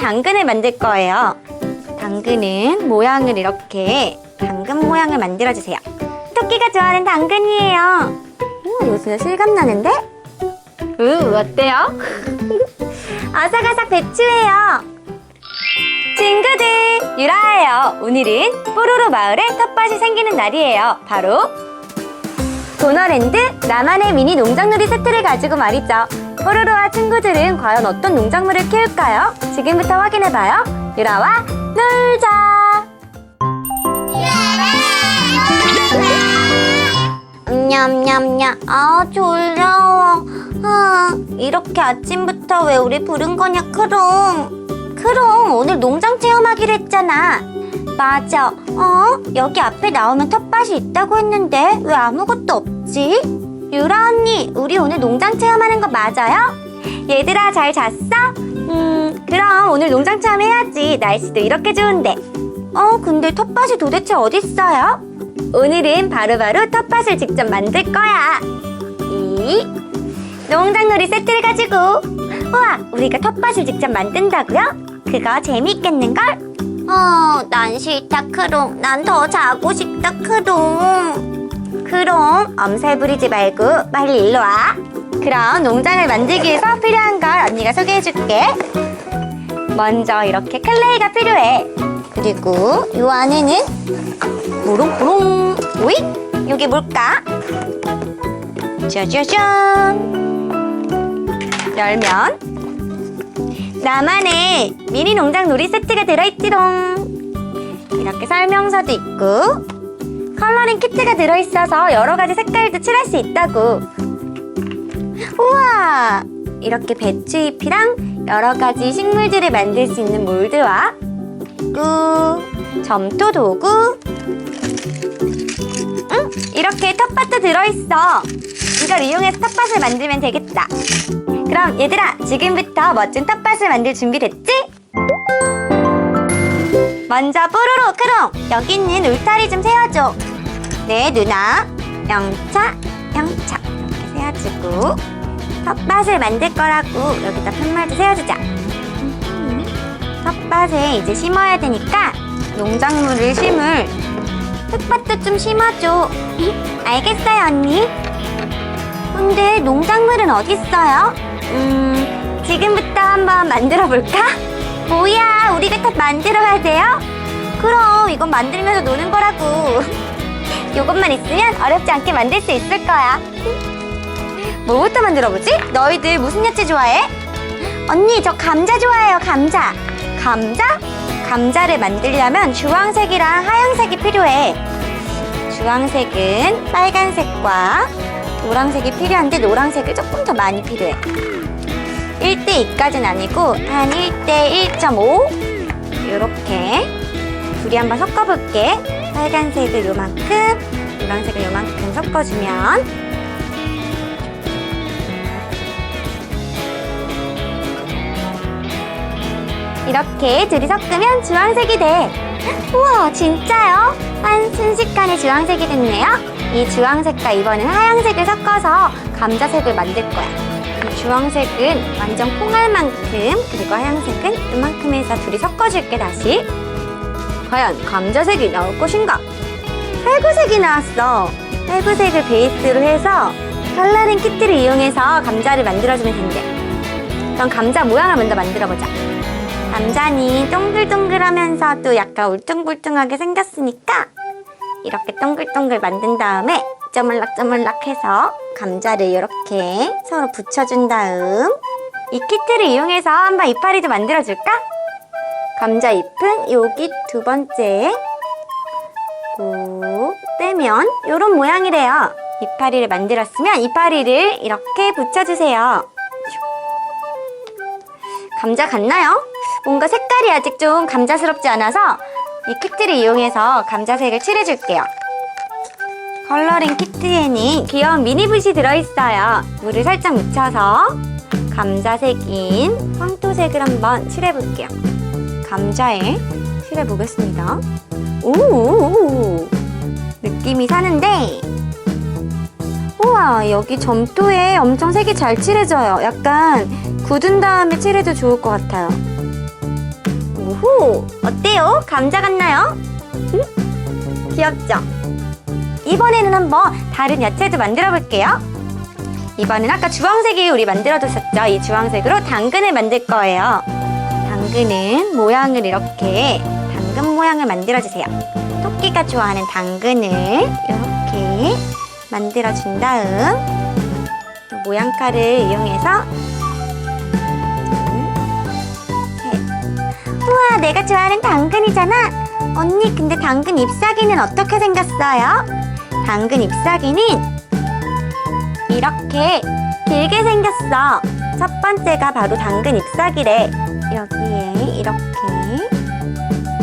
당근을 만들 거예요. 당근은 모양을 이렇게 당근 모양을 만들어주세요. 토끼가 좋아하는 당근이에요. 우와, 이거 진짜 실감 나는데? 으, 어때요? 아삭아삭 배추예요. 친구들, 유라예요. 오늘은 뽀로로 마을에 텃밭이 생기는 날이에요. 바로 도너랜드 나만의 미니 농작놀이 세트를 가지고 말이죠. 뽀로로와 친구들은 과연 어떤 농작물을 키울까요? 지금부터 확인해봐요. 유라와 놀자. 냠냠냠. 아 졸려워. 아 이렇게 아침부터 왜 우리 부른 거냐 크롱. 크롱 오늘 농장 체험하기로 했잖아. 맞아. 어? 여기 앞에 나오면 텃밭이 있다고 했는데 왜 아무것도 없지? 유라 언니, 우리 오늘 농장 체험하는 거 맞아요? 얘들아 잘 잤어? 음, 그럼 오늘 농장 체험 해야지. 날씨도 이렇게 좋은데. 어, 근데 텃밭이 도대체 어딨어요? 오늘은 바로바로 텃밭을 직접 만들 거야. 이 농작놀이 세트를 가지고 우와 우리가 텃밭을 직접 만든다고요? 그거 재밌겠는걸? 어, 난 싫다 크롱 난 더 자고 싶다 크롱 크롱 엄살 부리지 말고 빨리 일로 와. 그럼 농장을 만들기 위해서 필요한 걸 언니가 소개해줄게. 먼저 이렇게 클레이가 필요해. 그리고 이 안에는 무롱무롱 오이? 이게 뭘까? 짜자잔 열면 나만의 미니 농장 놀이 세트가 들어있지롱. 이렇게 설명서도 있고 컬러링 키트가 들어있어서 여러 가지 색깔도 칠할 수 있다고. 우와! 이렇게 배추잎이랑 여러 가지 식물들을 만들 수 있는 몰드와 꾸 점토 도구. 응? 이렇게 텃밭도 들어있어. 이걸 이용해서 텃밭을 만들면 되겠다. 그럼 얘들아 지금부터 멋진 텃밭을 만들 준비됐지? 먼저 뽀로로 크롱! 여기 있는 울타리 좀 세워줘 네 누나 영차 영차 이렇게 세워주고 텃밭을 만들 거라고 여기다 팻말도 세워주자 음, 텃밭에 이제 심어야 되니까 농작물을 심을 흙밭도 좀 심어줘 알겠어요 언니 근데 농작물은 어딨어요? 음, 지금부터 한번 만들어 볼까? 뭐야, 우리가 다 만들어야 돼요? 그럼 이건 만들면서 노는 거라고. 이것만 있으면 어렵지 않게 만들 수 있을 거야. 뭐부터 만들어 보지? 너희들 무슨 야채 좋아해? 언니, 저 감자 좋아해요, 감자. 감자? 감자를 만들려면 주황색이랑 하얀색이 필요해. 주황색은 빨간색과 노란색이 필요한데 노란색이 조금 더 많이 필요해. 1대 2까지는 아니고 한 1대 1.5 이렇게 둘이 한번 섞어볼게. 빨간색을 요만큼, 노란색을 요만큼 섞어주면 이렇게 둘이 섞으면 주황색이 돼. 우와, 진짜요? 한 순식간에 주황색이 됐네요. 이 주황색과 이번엔 하얀색을 섞어서 감자색을 만들 거야. 이 주황색은 완전 콩알 만큼, 그리고 하얀색은 이만큼 해서 둘이 섞어줄게, 다시. 과연 감자색이 나올 것인가? 살구색이 나왔어. 살구색을 베이스로 해서 컬러링 키트를 이용해서 감자를 만들어주면 된대. 그럼 감자 모양을 먼저 만들어보자. 감자는 동글동글하면서 또 약간 울퉁불퉁하게 생겼으니까 이렇게 동글동글 만든 다음에 쪼물락쪼물락 해서 감자를 이렇게 서로 붙여준 다음 이 키트를 이용해서 한번 이파리도 만들어줄까? 감자 잎은 여기 두 번째 꾹 떼면 이런 모양이래요. 이파리를 만들었으면 이파리를 이렇게 붙여주세요. 감자 같나요? 뭔가 색깔이 아직 좀 감자스럽지 않아서 이 키트를 이용해서 감자색을 칠해줄게요. 컬러링 키트에는 귀여운 미니붓이 들어있어요. 물을 살짝 묻혀서 감자색인 황토색을 한번 칠해볼게요. 감자에 칠해 보겠습니다. 오, 느낌이 사는데 우와 여기 점토에 엄청 색이 잘 칠해져요. 약간 굳은 다음에 칠해도 좋을 것 같아요. 오호, 어때요? 감자 같나요? 응? 귀엽죠? 이번에는 한번 다른 야채도 만들어 볼게요. 이번엔 아까 주황색이 우리 만들어줬었죠? 이 주황색으로 당근을 만들 거예요. 당근은 모양을 이렇게 당근 모양을 만들어주세요. 토끼가 좋아하는 당근을 이렇게 만들어준 다음 모양칼을 이용해서 둘, 셋. 우와, 내가 좋아하는 당근이잖아. 언니, 근데 당근 잎사귀는 어떻게 생겼어요? 당근 잎사귀는 이렇게 길게 생겼어. 첫 번째가 바로 당근 잎사귀래. 여기에 이렇게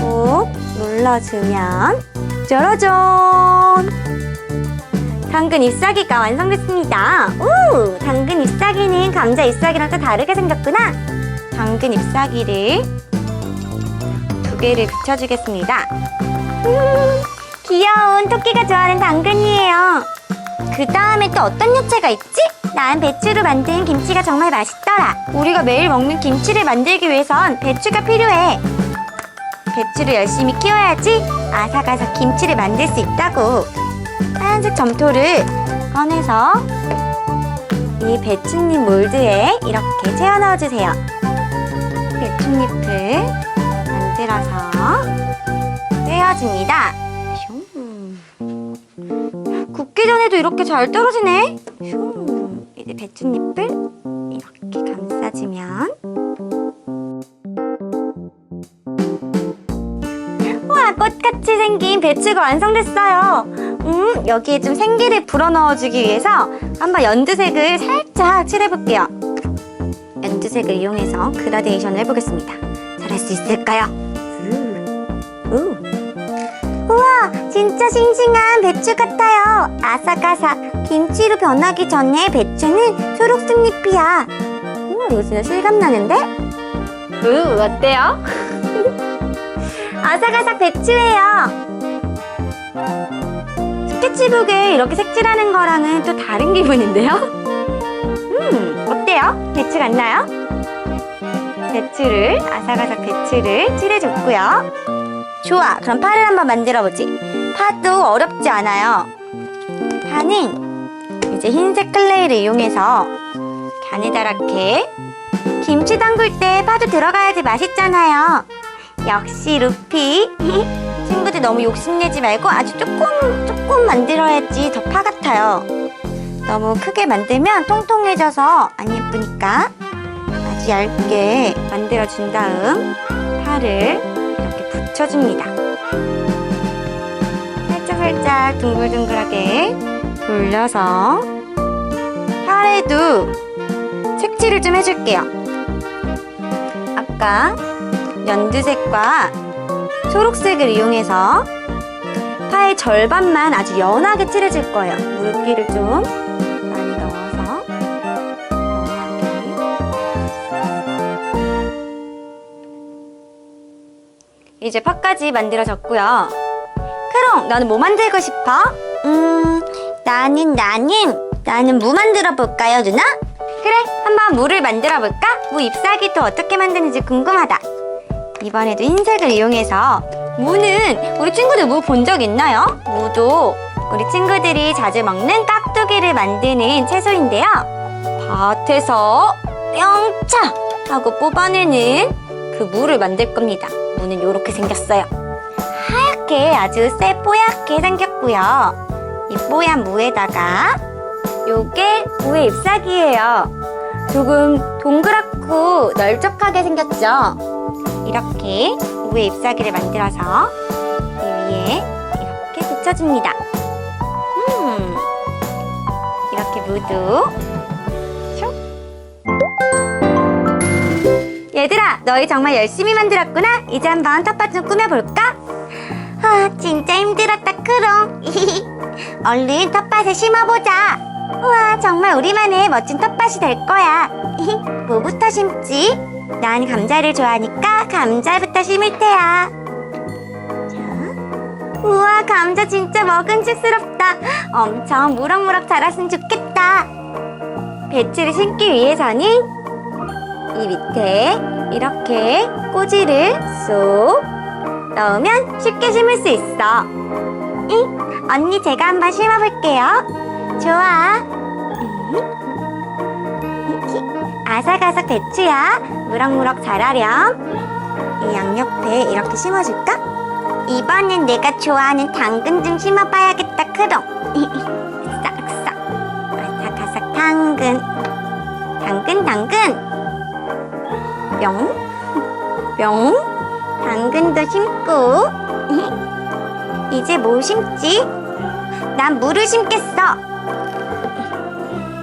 꾹 눌러주면 짜라잔! 당근 잎사귀가 완성됐습니다. 우! 당근 잎사귀는 감자 잎사귀랑 또 다르게 생겼구나. 당근 잎사귀를 두 개를 붙여주겠습니다. 음, 귀여운 토끼가 좋아하는 당근이에요. 그 다음에 또 어떤 야채가 있지? 난 배추로 만든 김치가 정말 맛있더라. 우리가 매일 먹는 김치를 만들기 위해선 배추가 필요해. 배추를 열심히 키워야지 아삭아삭 김치를 만들 수 있다고. 하얀색 점토를 꺼내서 이 배춧잎 몰드에 이렇게 채워 넣어주세요. 배춧잎을 만들어서 떼어줍니다. 슝. 굽기 전에도 이렇게 잘 떨어지네. 배춧잎을 이렇게 감싸주면 우와 꽃같이 생긴 배추가 완성됐어요. 음 여기에 좀 생기를 불어넣어주기 위해서 한번 연두색을 살짝 칠해볼게요. 연두색을 이용해서 그라데이션을 해보겠습니다. 잘할 수 있을까요? 우. 우. 우와, 진짜 싱싱한 배추 같아요. 아삭아삭. 김치로 변하기 전에 배추는 초록색 잎이야. 우와, 이거 진짜 실감나는데? 우, 어때요? 아삭아삭 배추예요. 스케치북에 이렇게 색칠하는 거랑은 또 다른 기분인데요? 음, 어때요? 배추 같나요? 배추를, 아삭아삭 배추를 칠해줬고요. 좋아, 그럼 파를 한번 만들어보지. 파도 어렵지 않아요. 파는 이제 흰색 클레이를 이용해서 가느다랗게 김치 담글 때 파도 들어가야지 맛있잖아요. 역시 루피. 친구들 너무 욕심내지 말고 아주 조금, 조금 만들어야지 더 파 같아요. 너무 크게 만들면 통통해져서 안 예쁘니까 아주 얇게 만들어준 다음 파를 이렇게 붙여줍니다. 살짝살짝 둥글둥글하게 돌려서 파에도 색칠을 좀 해줄게요. 아까 연두색과 초록색을 이용해서 파의 절반만 아주 연하게 칠해줄 거예요. 물기를 좀 많이 넣어서 이제 파까지 만들어졌고요. 크롱, 너는 뭐 만들고 싶어? 음, 나는 나는 나는 무 만들어 볼까요, 누나? 그래, 한번 무를 만들어 볼까? 무 잎사귀도 어떻게 만드는지 궁금하다. 이번에도 흰색을 이용해서 무는 우리 친구들 무 본 적 있나요? 무도 우리 친구들이 자주 먹는 깍두기를 만드는 채소인데요. 밭에서 뿅차 하고 뽑아내는 그 무를 만들 겁니다. 무는 이렇게 생겼어요. 하얗게 아주 새 뽀얗게 생겼고요. 이 뽀얀 무에다가 요게 무의 잎사귀예요. 조금 동그랗고 널쩍하게 생겼죠? 이렇게 무의 잎사귀를 만들어서 이 위에 이렇게 붙여줍니다. 음, 이렇게 무도 슉. 얘들아, 너희 정말 열심히 만들었구나. 이제 한번 텃밭 좀 꾸며볼까? 아, 진짜 힘들었다, 크롱. 얼른 텃밭에 심어보자. 우와, 정말 우리만의 멋진 텃밭이 될 거야. 뭐부터 심지? 난 감자를 좋아하니까 감자부터 심을 테야. 자, 우와, 감자 진짜 먹음직스럽다. 엄청 무럭무럭 자랐으면 좋겠다. 배추를 심기 위해서는 이 밑에 이렇게 꼬지를 쏙 넣으면 쉽게 심을 수 있어. 응, 언니 제가 한번 심어볼게요. 좋아. 응. 아삭아삭 배추야. 무럭무럭 자라렴. 이 양옆에 이렇게 심어줄까? 이번엔 내가 좋아하는 당근 좀 심어봐야겠다, 크롱. 싹싹. 아삭아삭 당근. 당근, 당근. 뿅, 뿅. 당근도 심고. 이제 뭐 심지? 난 물을 심겠어.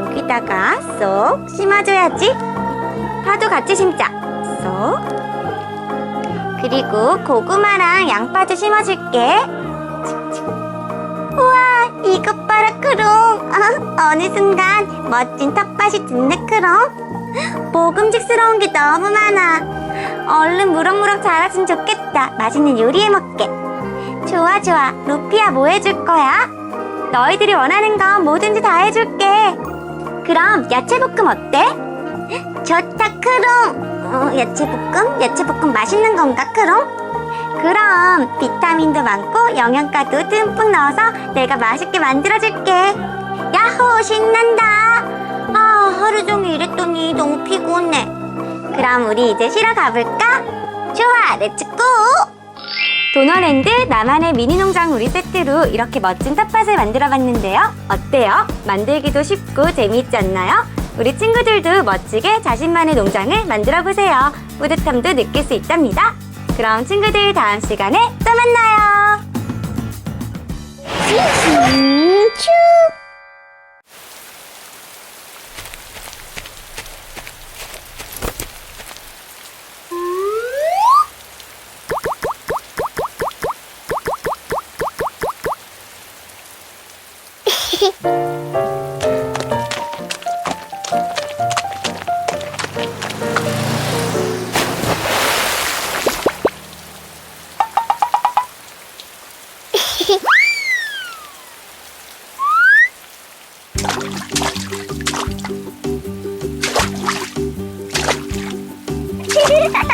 여기다가 쏙 심어줘야지. 파도 같이 심자. 쏙. 그리고 고구마랑 양파도 심어줄게. 우와, 이것 봐라, 크롱. 아, 어느 순간 멋진 텃밭이 됐네, 크롱. 먹음직스러운 게 너무 많아. 얼른 무럭무럭 자랐으면 좋겠다. 맛있는 요리해 먹게. 좋아, 좋아. 루피야, 뭐 해줄 거야? 너희들이 원하는 건 뭐든지 다 해줄게. 그럼 야채볶음 어때? 좋다, 크롱. 어, 야채볶음? 야채볶음 맛있는 건가, 크롱? 그럼 비타민도 많고 영양가도 듬뿍 넣어서 내가 맛있게 만들어줄게. 야호, 신난다. 아, 하루 종일 일했더니 너무 피곤해. 그럼 우리 이제 쉬러 가볼까? 좋아, 렛츠고! 도너랜드 나만의 미니 농장 우리 세트로 이렇게 멋진 텃밭을 만들어 봤는데요. 어때요? 만들기도 쉽고 재미있지 않나요? 우리 친구들도 멋지게 자신만의 농장을 만들어 보세요. 뿌듯함도 느낄 수 있답니다. 그럼 친구들 다음 시간에 또 만나요. 슈슈 Hehehehe